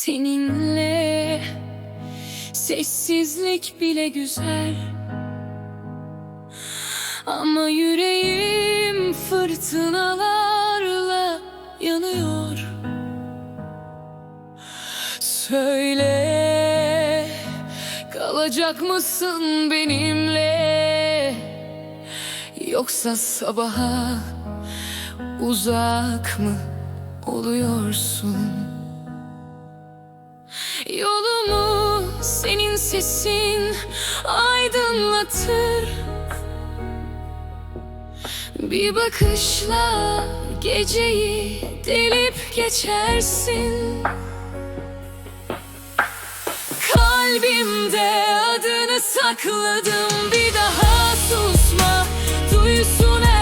Seninle sessizlik bile güzel. Ama yüreğim fırtınalarla yanıyor. Söyle kalacak mısın benimle? Yoksa sabaha uzak mı oluyorsun? Yolumu senin sesin aydınlatır. Bir bakışla geceyi delip geçersin. Kalbimde adını sakladım. Bir daha susma Duysun herkes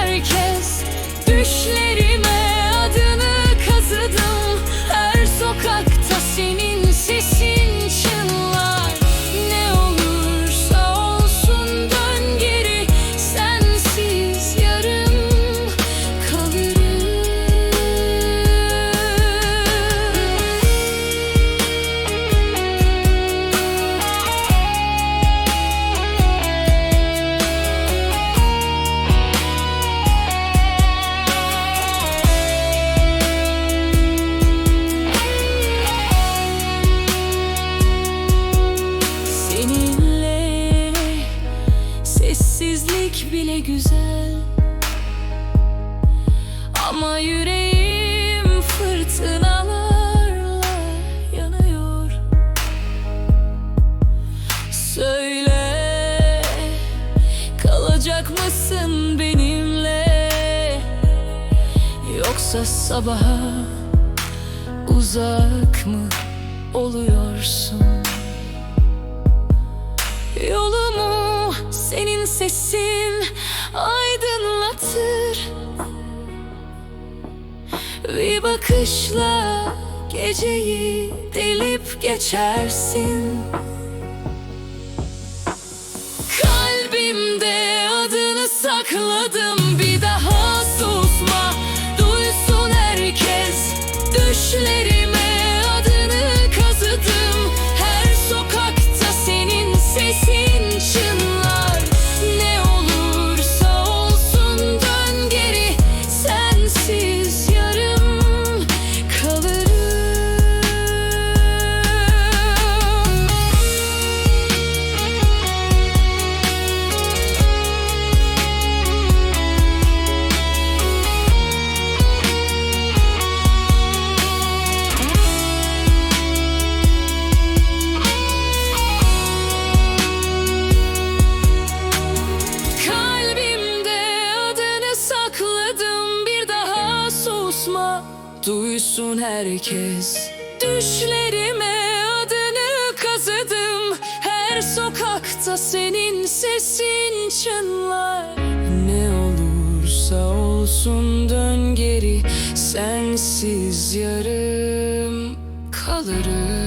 sessizlik bile güzel. Ama yüreğim fırtınalarla yanıyor. Söyle kalacak mısın benimle? Yoksa sabaha uzak mı oluyorsun? Yolumu senin sesin Bir bakışla geceyi delip geçersin. Kalbimde adını sakladım susma Duysun herkes. Düşlerime adını kazıdım. Her sokakta senin sesin çınlar. Ne olursa olsun dön geri. Sensiz yarım kalırım